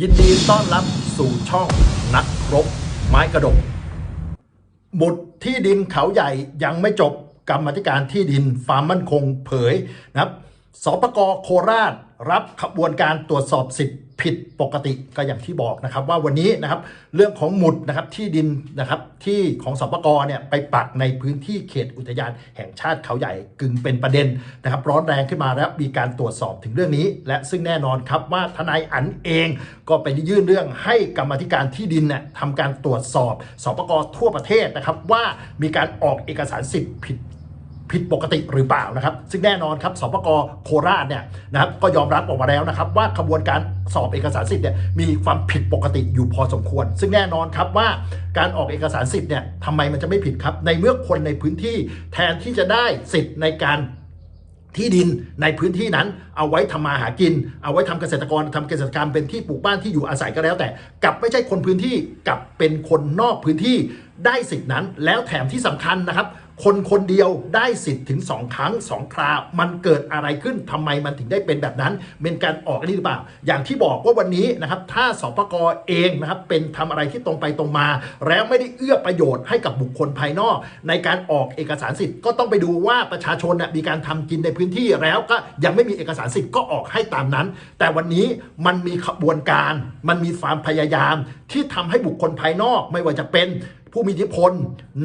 ยินดีต้อนรับสู่ช่องนักรบไม้กระดกหมุดที่ดินเขาใหญ่ยังไม่จบกรรมธิการที่ดินฟาร์มมั่นคงเผยนะครับ สปกโคราชรับขบวนการตรวจสอบสิทธิผิดปกติก็อย่างที่บอกนะครับว่าวันนี้นะครับเรื่องของหมุดนะครับที่ดินนะครับที่ของสปกเนี่ยไปปักในพื้นที่เขตอุทยานแห่งชาติเขาใหญ่กึ่งเป็นประเด็นนะครับร้อนแรงขึ้นมาแล้วมีการตรวจสอบถึงเรื่องนี้ และซึ่งแน่นอนครับว่าทนายอันเองก็ไปยื่นเรื่องให้กรรมธิการที่ดินเนี่ยทำการตรวจสอบสปกทั่วประเทศนะครับว่ามีการออกเอกสารสิทธิ์ผิด ผิดปกติหรือเปล่านะครับ ซึ่งแน่นอนครับสปกโคราชเนี่ยนะครับก็ยอมรับออกมาแล้วนะครับ ว่าขบวนการสอบเอกสารสิทธิ์เนี่ยมีความผิดปกติอยู่พอสมควร ซึ่งแน่นอนครับว่าการออกเอกสารสิทธิ์เนี่ยทำไมมันจะไม่ผิดครับ ในเมื่อคนในพื้นที่แทนที่จะได้สิทธิ์ในการที่ดินในพื้นที่นั้นเอาไว้ทำมาหากิน เอาไว้ทำเกษตรกรทำเกษตรกรรมเป็นที่ปลูกบ้านที่อยู่อาศัยก็แล้วแต่กลับไม่ใช่คนพื้นที่กลับเป็นคนนอกพื้นที่ได้สิทธินั้น แล้วแถมที่สำคัญนะครับคนคนเดียวได้สิทธิ์ถึง 2 ครั้ง 2 ครา มันเกิดอะไรขึ้นทำไมมันถึงได้เป็นแบบนั้น เป็นการออกอันนี้หรือเปล่า อย่างที่บอกว่าวันนี้นะครับ ถ้าสปกเองนะครับ เป็นทำอะไรที่ตรงไปตรงมา แล้วไม่ได้เอื้อประโยชน์ให้กับบุคคลภายนอก ในการออกเอกสารสิทธิ์ก็ต้องไปดูว่าประชาชนน่ะมีการทำกินในพื้นที่แล้วก็ยังไม่มีเอกสารสิทธิ์ก็ออกให้ตามนั้น แต่วันนี้มันมีขบวนการ มันมีความพยายามที่ทำให้บุคคลภายนอกไม่ว่าจะเป็น ผู้มีอิทธิพล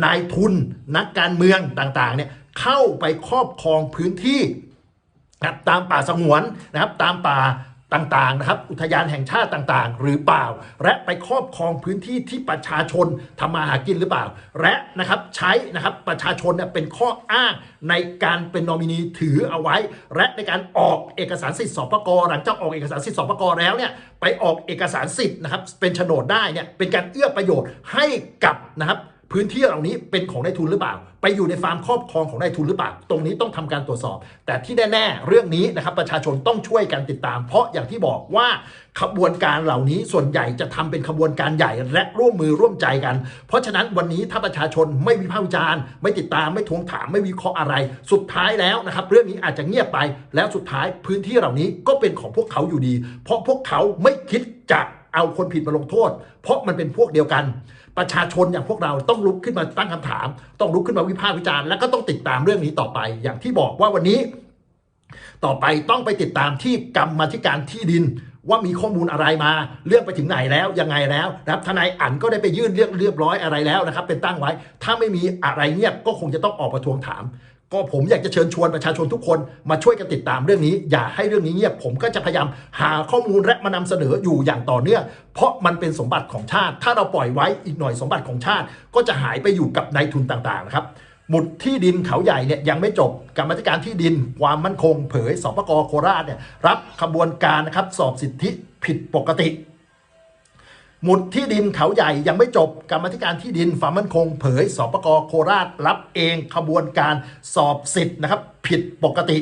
นายทุน นักการเมืองต่างๆเนี่ยเข้าไปครอบครองพื้นที่ครับตามป่าสงวนนะครับตามป่า ต่างๆนะครับ อุทยานแห่งชาติต่างๆ หรือเปล่า และไปครอบครองพื้นที่ที่ประชาชนทำมาหากินหรือเปล่า และนะครับใช้นะครับประชาชนเนี่ยเป็นข้ออ้างในการเป็นนอมินีถือเอาไว้ และในการออกเอกสารสิทธิ์สปกหลังจากออกเอกสารสิทธิ์สปกแล้วเนี่ยไปออกเอกสารสิทธิ์นะครับเป็นโฉนดได้เนี่ยเป็นการเอื้อประโยชน์ให้กับนะครับ พื้นที่เหล่านี้เป็นของนายทุนหรือเปล่า ไปอยู่ในฟาร์มครอบครองของนายทุนหรือเปล่า ตรงนี้ต้องทำการตรวจสอบ แต่ที่แน่ๆเรื่องนี้นะครับประชาชนต้องช่วยกันติดตาม เพราะอย่างที่บอกว่าขบวนการเหล่านี้ส่วนใหญ่จะทำเป็นขบวนการใหญ่และร่วมมือร่วมใจกัน เพราะฉะนั้นวันนี้ถ้าประชาชนไม่วิพากษ์วิจารณ์ไม่ติดตามไม่ทวงถามไม่วิเคราะห์อะไร สุดท้ายแล้วนะครับเรื่องนี้อาจจะเงียบไป แล้วสุดท้ายพื้นที่เหล่านี้ก็เป็นของพวกเขาอยู่ดี เพราะพวกเขาไม่คิดจะเอาคนผิดมาลงโทษ เพราะมันเป็นพวกเดียวกัน ประชาชนอย่างพวกเราต้องลุกขึ้นมาตั้งคำถาม ต้องลุกขึ้นมาวิพากษ์วิจารณ์และก็ต้องติดตามเรื่องนี้ต่อไป อย่างที่บอกว่าวันนี้ ต่อไปต้องไปติดตามที่กรรมาธิการที่ดินว่ามีข้อมูลอะไรมาเรื่องไปถึงไหนแล้วยังไงแล้วนะครับทนายอั๋นก็ได้ไปยื่นเรื่องเรียบร้อยอะไรแล้วนะครับ เป็นตั้งไว้ ถ้าไม่มีอะไรเงียบก็คงจะต้องออกมาทวงถาม ก็ผมอยากจะเชิญชวนประชาชนทุกคนมาช่วยกันติดตามเรื่องนี้ อย่าให้เรื่องนี้เงียบผมก็จะพยายามหาข้อมูลและมานำเสนออยู่อย่างต่อเนื่องเพราะมันเป็นสมบัติของชาติ ถ้าเราปล่อยไว้อีกหน่อยสมบัติของชาติ ก็จะหายไปอยู่กับนายทุนต่างๆนะครับหมุดที่ดินเขาใหญ่เนี่ยยังไม่จบกรรมธิการที่ดินความมั่นคง เผยสปกโคราชเนี่ยรับขบวนการนะครับสอบสิทธิผิดปกติ หมุดที่ดินเขาใหญ่ยังไม่จบกรรมธิการที่ดินความมั่นคง เผยสปกโคราชรับเองขบวนการสอบสิทธิ์นะครับ ผิดปกติ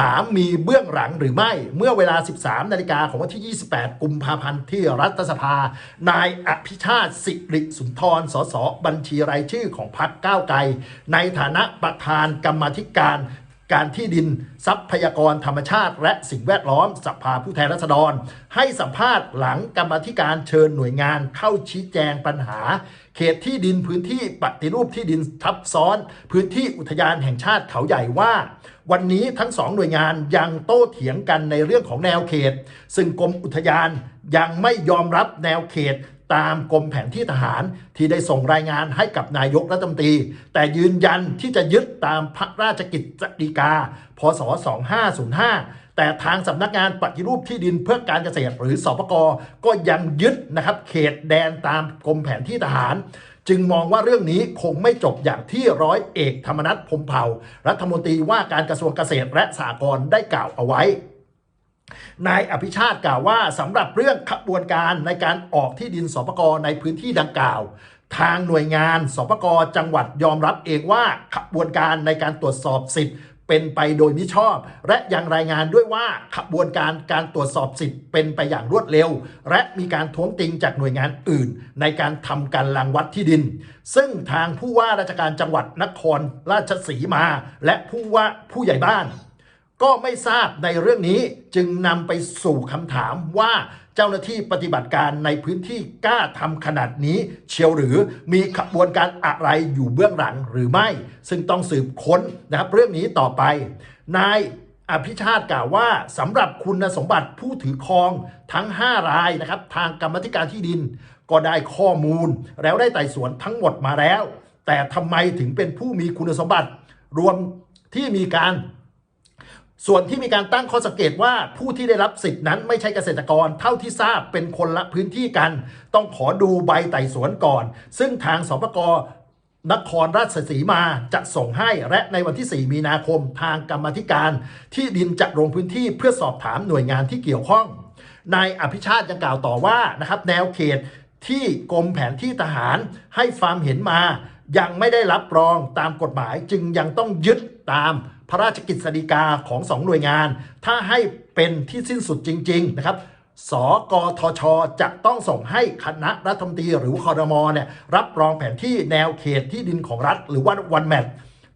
ถามมีเบื้องหลังหรือไม่เมื่อเวลา 13 นาฬิกาของวันที่ 28 กุมภาพันธ์ที่รัฐสภา นายอภิชาติสิริสุนทรสสบัญชีรายชื่อของพรรคก้าวไกล ในฐานะประธานกรรมธิการ การที่ดินทรัพยากรธรรมชาติ และสิ่งแวดล้อมสภาผู้แทนราษฎร ให้สัมภาษณ์หลังกรรมธิการเชิญหน่วยงานเข้าชี้แจงปัญหา เขตที่ดินพื้นที่ปฏิรูปที่ดินทับซ้อน พื้นที่อุทยานแห่งชาติเขาใหญ่ว่า วันนี้ทั้งสองหน่วยงานยังโต้เถียงกันในเรื่องของแนวเขต ซึ่งกรมอุทยานยังไม่ยอมรับแนวเขต ตามกรมแผนที่ทหารที่ได้ส่งรายงานให้กับนายกรัฐมนตรี แต่ยืนยันที่จะยึดตามพระราชกิจจฎีกา พศ 2505 แต่ทางสำนักงานปฏิรูปที่ดินเพื่อการเกษตรหรือสปกก็ยังยึดนะครับเขตแดนตามกรมแผนที่ทหาร จึงมองว่าเรื่องนี้คงไม่จบอย่างที่ร้อยเอกธรรมนัฐพมเผ่า รัฐมนตรีว่าการกระทรวงเกษตรและสหกรณ์ได้กล่าวเอาไว้ นายอภิชาติกล่าวว่าสำหรับเรื่องขบวนการในการออกที่ดินสปกในพื้นที่ดังกล่าว ทางหน่วยงานสปกจังหวัดยอมรับเองว่าขบวนการในการตรวจสอบสิทธิ์เป็นไปโดยมิชอบ และยังรายงานด้วยว่าขบวนการการตรวจสอบสิทธิ์เป็นไปอย่างรวดเร็ว และมีการท้วงติงจากหน่วยงานอื่น ในการทำการรังวัดที่ดิน ซึ่งทางผู้ว่าราชการจังหวัดนครราชสีมา และผู้ว่าผู้ใหญ่บ้าน ก็ไม่ทราบในเรื่องนี้จึงนำไปสู่คำถามว่าเจ้าหน้าที่ปฏิบัติการในพื้นที่กล้าทำขนาดนี้ เชียวหรือมีขบวนการอะไรอยู่เบื้องหลังหรือไม่ ซึ่งต้องสืบค้นนะครับเรื่องนี้ต่อไป นายอภิชาติกล่าวว่าสำหรับคุณสมบัติผู้ถือครองทั้ง 5 รายนะครับ ทางกรรมธิการที่ดิน ก็ได้ข้อมูล แล้วได้ไต่สวนทั้งหมดมาแล้ว แต่ทำไมถึงเป็นผู้มีคุณสมบัติรวมที่มีการ ส่วนที่มีการตั้งข้อสังเกตว่าผู้ที่ได้รับสิทธินั้นไม่ใช่เกษตรกรเท่าที่ทราบเป็นคนละพื้นที่กัน ต้องขอดูใบไต่สวนก่อน ซึ่งทางสปกนครราชสีมาจะส่งให้และในวันที่ 4 มีนาคมทางกรรมธิการ ที่ดินจะลงพื้นที่เพื่อสอบถามหน่วยงานที่เกี่ยวข้องนายอภิชาติยังกล่าวต่อว่านะครับแนวเขตที่กรมแผนที่ทหารให้ความเห็นมา ยังไม่ได้รับรองตามกฎหมายจึงยังต้องยึดตามพระราชกฤษฎีกาของสองหน่วยงาน ถ้าให้เป็นที่สิ้นสุดจริง ๆ นะครับ สกทช จะต้องส่งให้คณะรัฐมนตรีหรือคอรมอเนี่ยรับรองแผนที่แนวเขตที่ดินของรัฐ หรือว่าวันแมท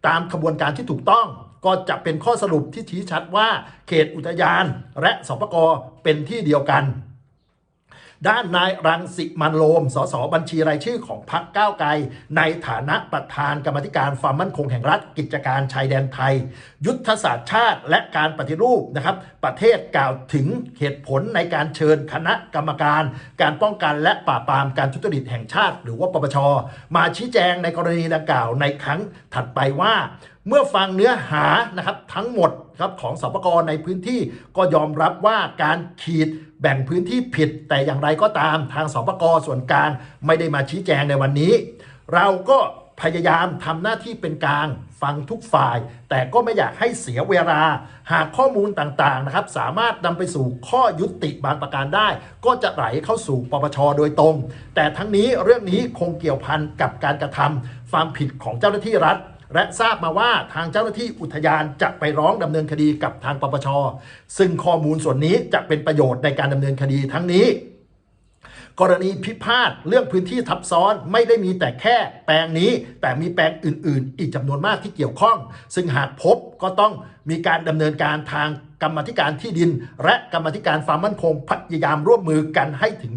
ตามขบวนการที่ถูกต้องก็จะเป็นข้อสรุปที่ชี้ชัดว่าเขตอุทยานและสปกเป็นที่เดียวกัน ด้านนายรังสิมันโรมสสบัญชีรายชื่อของพรรคก้าวไกล ในฐานะประธานกรรมธิการความมั่นคงแห่งรัฐกิจการชายแดนไทย ยุทธศาสตร์ชาติและการปฏิรูปนะครับ ประเทศกล่าวถึงเหตุผลในการเชิญคณะกรรมการ การป้องกันและปราบปรามการทุจริตแห่งชาติ หรือว่าปปชมาชี้แจงในกรณีดังกล่าวในครั้งถัดไปว่า เมื่อฟังเนื้อหานะครับทั้งหมด ครับของสปกรในพื้นที่ก็ยอมรับว่าการขีดแบ่งพื้นที่ผิด แต่อย่างไรก็ตามทางสปกส่วนกลางไม่ได้มาชี้แจงในวันนี้ เราก็พยายามทำหน้าที่เป็นกลางฟังทุกฝ่าย แต่ก็ไม่อยากให้เสียเวลา หากข้อมูลต่างๆนะครับ สามารถนำไปสู่ข้อยุติบางประการได้ ก็จะไหลเข้าสู่ปปชโดยตรง แต่ทั้งนี้เรื่องนี้คงเกี่ยวพันกับการกระทำความผิดของเจ้าหน้าที่รัฐ และทราบมาว่าทางเจ้าหน้าที่อุทยานจะไปร้องดำเนินคดีกับทางปปช ซึ่งข้อมูลส่วนนี้จะเป็นประโยชน์ในการดำเนินคดีทั้งนี้ กรณีพิพาทเรื่องพื้นที่ทับซ้อนไม่ได้มีแต่แค่แปลงนี้ แต่มีแปลงอื่น ๆ อีกจำนวนมากที่เกี่ยวข้อง ซึ่งหากพบก็ต้องมีการดำเนินการทางกรรมธิการที่ดิน และกรรมธิการความมั่นคงพยายามร่วมมือกันให้ถึง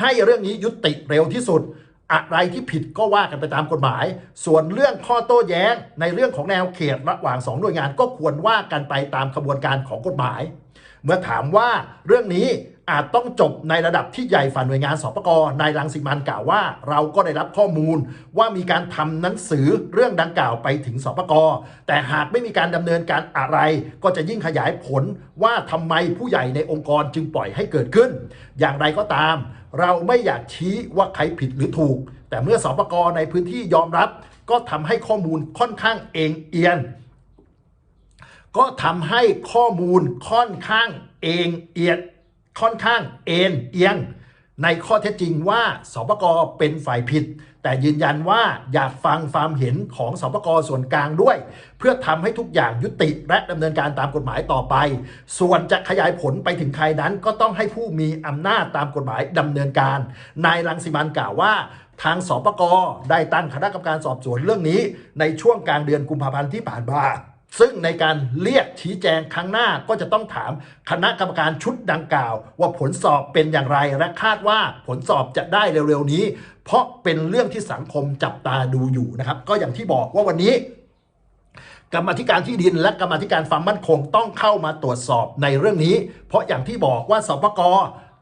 ให้เรื่องนี้ยุติเร็วที่สุด อะไรที่ผิดก็ว่ากันไปตามกฎหมาย ส่วนเรื่องข้อโต้แย้ง ในเรื่องของแนวเขตระหว่างสองหน่วยงานก็ควรว่ากันไปตามขบวนการของกฎหมาย เมื่อถามว่าเรื่องนี้อาจต้องจบในระดับที่ใหญ่ฝ่าหน่วยงานสปกนายรังสิมันกล่าวว่า เราก็ได้รับข้อมูลว่ามีการทำหนังสือเรื่องดังกล่าวไปถึงสปกแต่หากไม่มีการดำเนินการอะไร ก็จะยิ่งขยายผลว่าทำไมผู้ใหญ่ในองค์กรจึงปล่อยให้เกิดขึ้น อย่างไรก็ตาม เราไม่อยากชี้ว่าใครผิดหรือถูก แต่เมื่อสปกในพื้นที่ยอมรับ ก็ทำให้ข้อมูลค่อนข้างเองเอียน ก็ทำให้ข้อมูลค่อนข้างเองเอียงค่อนข้างเอ็นเอียง ในข้อเท็จจริงว่าสปกเป็นฝ่ายผิด แต่ยืนยันว่าอยากฟังความเห็นของสปกส่วนกลางด้วย เพื่อทำให้ทุกอย่างยุติและดำเนินการตามกฎหมายต่อไป ส่วนจะขยายผลไปถึงใครนั้นก็ต้องให้ผู้มีอำนาจตามกฎหมายดำเนินการ นายรังสิมันกล่าวว่าทางสปกได้ตั้งคณะกรรมการสอบสวนเรื่องนี้ ในช่วงกลางเดือนกุมภาพันธ์ที่ผ่านมาซึ่งในการเรียกชี้แจงครั้งหน้าก็จะต้องถามคณะกรรมการชุดดังกล่าว ว่าผลสอบเป็นอย่างไรและคาดว่าผลสอบจะได้เร็วๆนี้ เพราะเป็นเรื่องที่สังคมจับตาดูอยู่นะครับ ก็อย่างที่บอกว่าวันนี้ กรรมธิการที่ดินและกรรมธิการความมั่นคงต้องเข้ามาตรวจสอบในเรื่องนี้ เพราะอย่างที่บอกว่าสปก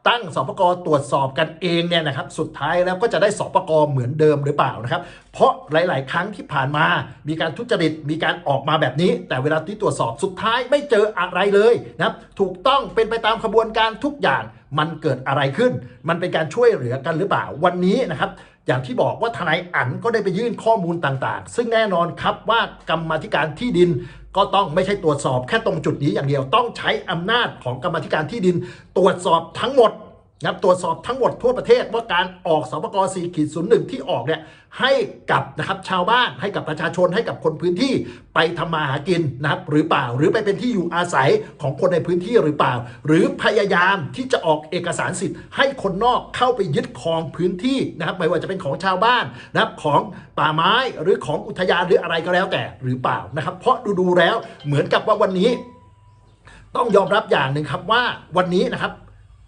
ตั้งสปกตรวจสอบกันเองเนี่ยนะครับสุดท้ายแล้วก็จะได้สปกเหมือนเดิมหรือเปล่านะครับ เพราะหลาย ๆ ครั้งที่ผ่านมา มีการทุจริตมีการออกมาแบบนี้ แต่เวลาที่ตรวจสอบสุดท้ายไม่เจออะไรเลยนะครับถูกต้องเป็นไปตามขบวนการทุกอย่างมันเกิดอะไรขึ้น มันเป็นการช่วยเหลือกันหรือเปล่าวันนี้นะครับอย่างที่บอกว่าทนายอั๋นก็ได้ไปยื่นข้อมูลต่างๆ ซึ่งแน่นอนครับว่ากรรมธิการที่ดิน ก็ต้องไม่ใช่ตรวจสอบแค่ตรงจุดนี้อย่างเดียว ต้องใช้อำนาจของกรรมธิการที่ดินตรวจสอบทั้งหมด นะครับตรวจสอบทั้งหมดทั่วประเทศว่าการออกสปก4ขีดศูนย์หนึ่งที่ออกเนี่ยให้กับนะครับชาวบ้านให้กับประชาชนให้กับคนพื้นที่ไปทำมาหากินนะครับหรือเปล่า หรือไปเป็นที่อยู่อาศัยของคนในพื้นที่หรือเปล่า หรือพยายามที่จะออกเอกสารสิทธิ์ ให้คนนอกเข้าไปยึดครองพื้นที่นะครับไม่ว่าจะเป็นของชาวบ้านนะครับของป่าไม้หรือของอุทยานหรืออะไรก็แล้วแต่หรือเปล่านะครับ เพราะดูๆแล้วเหมือนกับว่าวันนี้ ต้องยอมรับอย่างหนึ่งครับว่าวันนี้นะครับ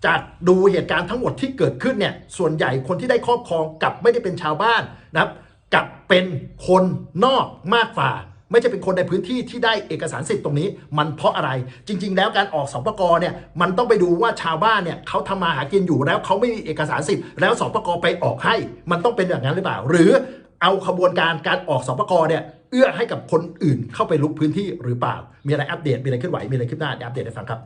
จากดูเหตุการณ์ทั้งหมดที่เกิดขึ้นเนี่ยส่วนใหญ่คนที่ได้ครอบครองกับไม่ได้เป็นชาวบ้านนะครับกับเป็นคนนอกมากฝ่า ไม่ใช่เป็นคนในพื้นที่ที่ได้เอกสารสิทธิ์ตรงนี้ มันเพราะอะไร จริง ๆ แล้วการออกสปกรเนี่ยมันต้องไปดูว่าชาวบ้านเนี่ยเขาทำมาหากินอยู่แล้วเขาไม่มีเอกสารสิทธิ์แล้วสปกรไปออกให้ มันต้องเป็นอย่างนั้นหรือเปล่า หรือเอาขบวนการการออกสปกรเนี่ยเอื้อให้กับคนอื่นเข้าไปลุกพื้นที่หรือเปล่า มีอะไรอัปเดตมีอะไรเคลื่อนไหวมีอะไรคืบหน้าอัปเดตให้ฟังครับ